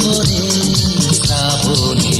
ভরে শ্রাবণী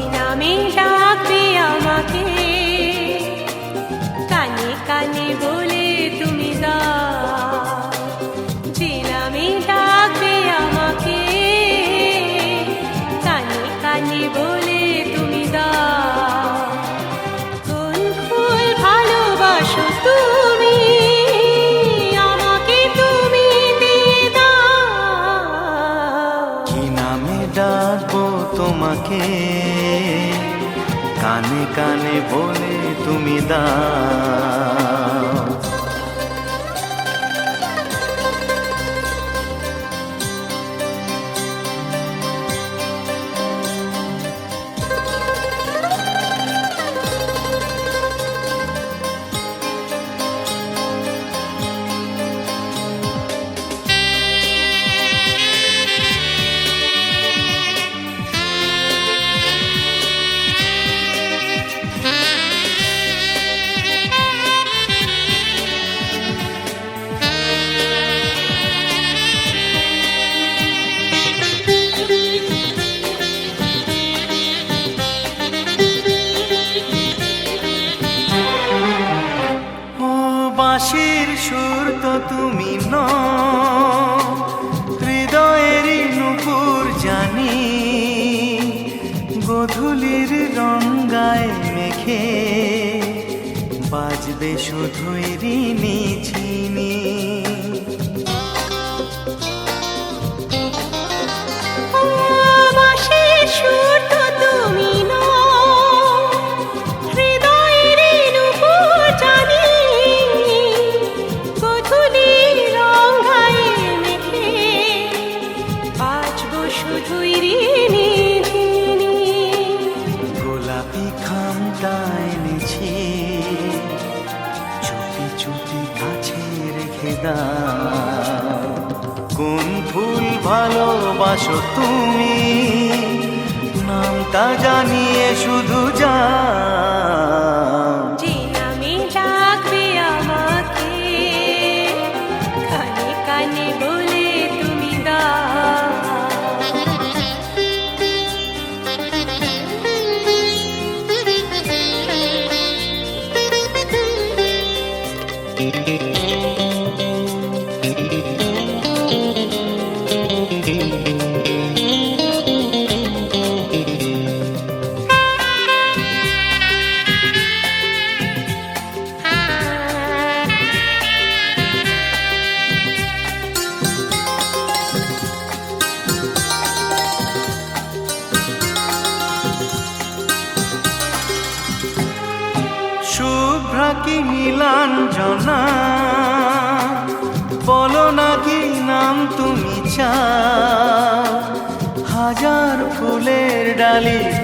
আমাকে কানে কানে বলে তুমি দা বাজবে শুধুই ঋণী ছিনি তুমি। নামটা জানিয়ে শুধু যা।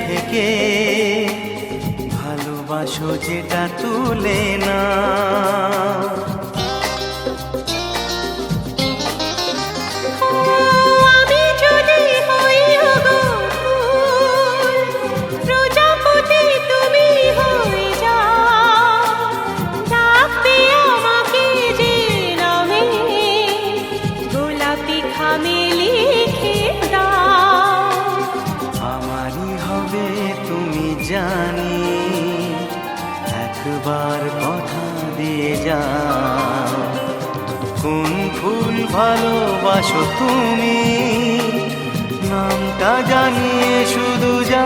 থেকে ভালোবাসো যেটা তুলে না আছো তুমি। নামটা জানিয়ে শুধু যা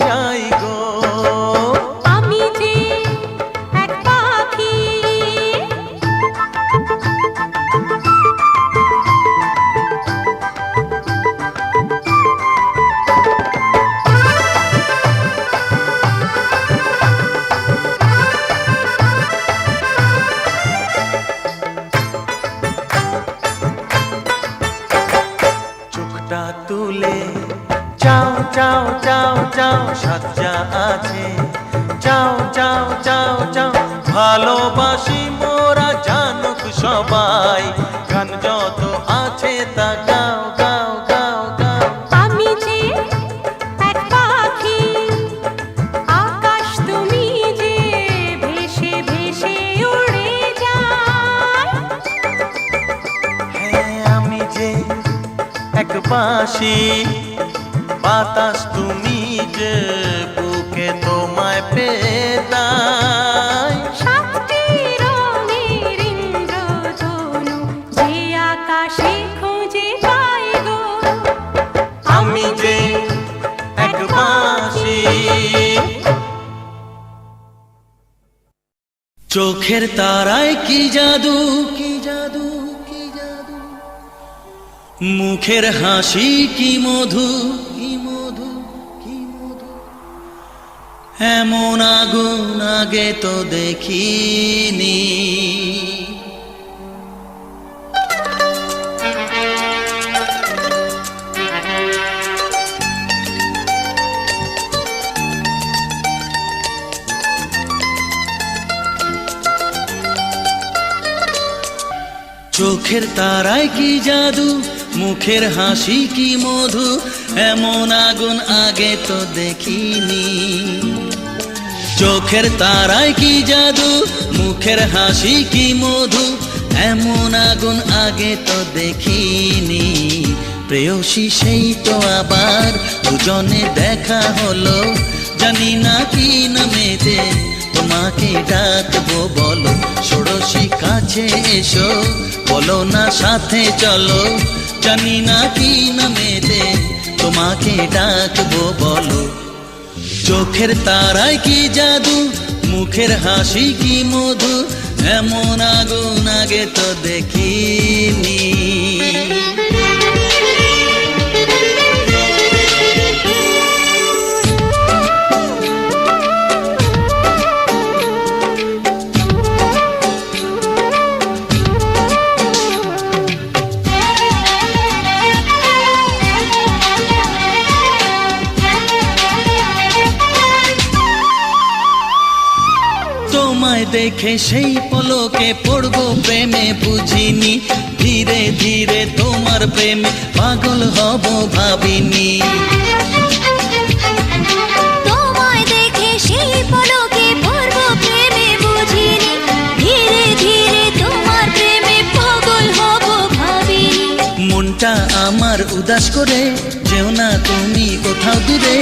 യായ বাঁশি বাতাস তুমি যে বুকে তোমায় পেতাই সাতটি রঙের ইন্দ্রধনু যে আকাশে খুঁজে পাই গো। আমি যে এক বাঁশি। চোখের তারায় কি জাদু? কি জাদু কি মুখের হাসি কি মধু? কি মধু? কি মধু? এমন আগুন আগে তো দেখিনি। চোখের তারায় কি জাদু? মুখের হাসি কি মধু? এমন আগুন আগে তো দেখিনি। চোখের তারায় কি জাদু? মুখের হাসি কি মধু? এমন আগুন আগে তো দেখিনি। প্রেয়সী সেই তো আবার দুজনে দেখা হলো। জানি না কি নামেতে তোমাকে ডাকবো বলো। ষোড়শী কাছে এসো, বলো না সাথে চলো। জানি না কি নামেতে তোমাকে ডাকবো বলো। চোখের তারায় কি জাদু, মুখের হাসি কি মধু, এমন আগুন আগে তো দেখিনি। দেখে সেই পলকে পড়ব প্রেমে বুঝিনি। ধীরে ধীরে তোমার প্রেমে পাগল হব ভাবিনি। হব ভাবি উদাস করে যেও না তুমি কোথাও দূরে।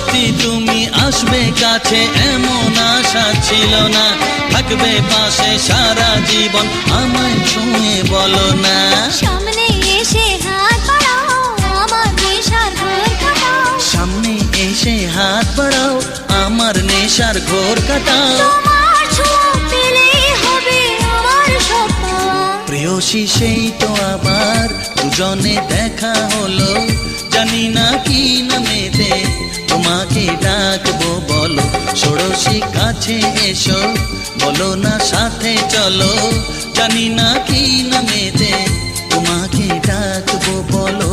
সত্যি তুমি আসবে কাছে এমন আশা ছিল না। থাকবে পাশে সারা জীবন আমার ছুঁয়ে বলো না। সামনে এসে হাত বাড়াও আমার নেশার ঘর কাটাও। সামনে এসে হাত বাড়াও আমার নেশার ঘোর কাটাও। তোমার ছোঁয়া প্রেয়সী সেই তো আবার। দুজনে দেখা হলো। জানি না কি নামেতে তোমাকে ডাকবো বলো। ষোড়শী কাছে এসো, বলো না সাথে চলো। জানি না কি নামেতে তোমাকে ডাকবো বলো।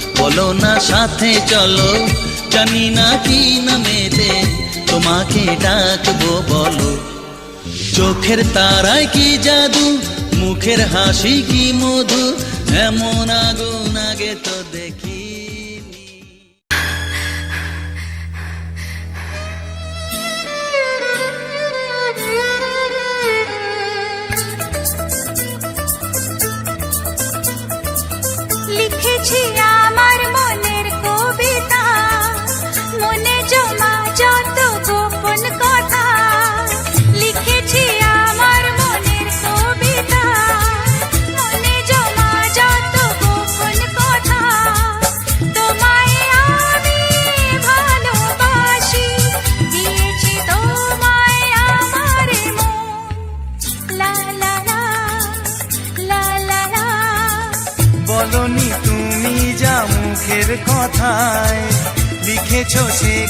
বলো না সাথে চলো। জানি না কি নামেতে তোমাকে ডাকবো বলো। চোখের তারায় কি জাদু, মুখের হাসি কি মধু, এমন আগুন আগে তো দেখিনি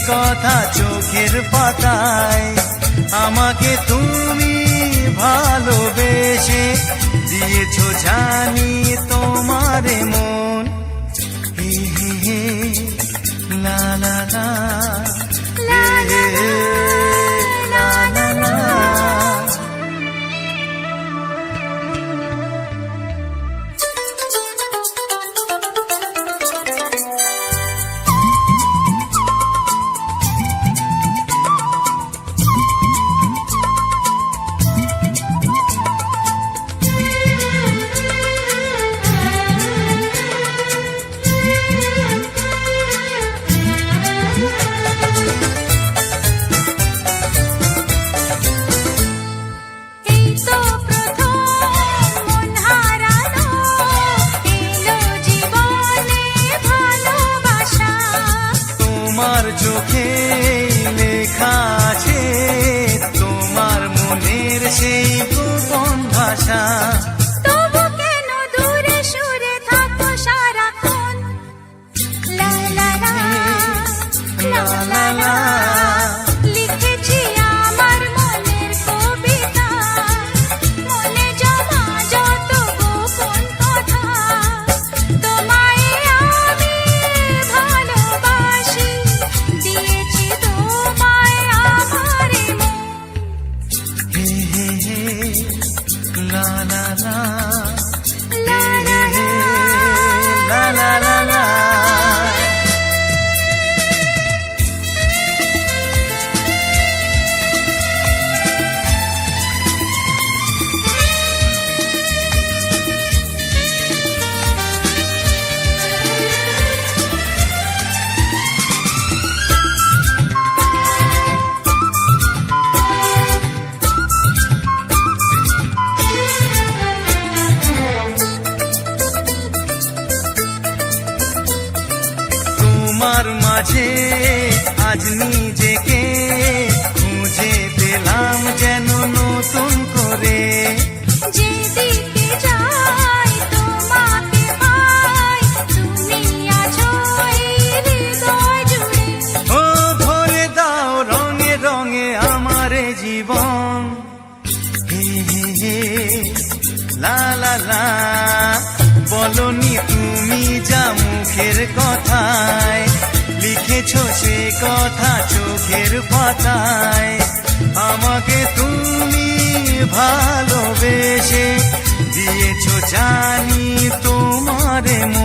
কথা চোখের পাতায়। আমাকে তুমি ভালোবেসে দিয়েছ জানি গোপন ভাষা la la la কথা চোখের পাতায়। আমাকে তুমি ভালোবেসে দিয়েছ জানি তোমারে মন।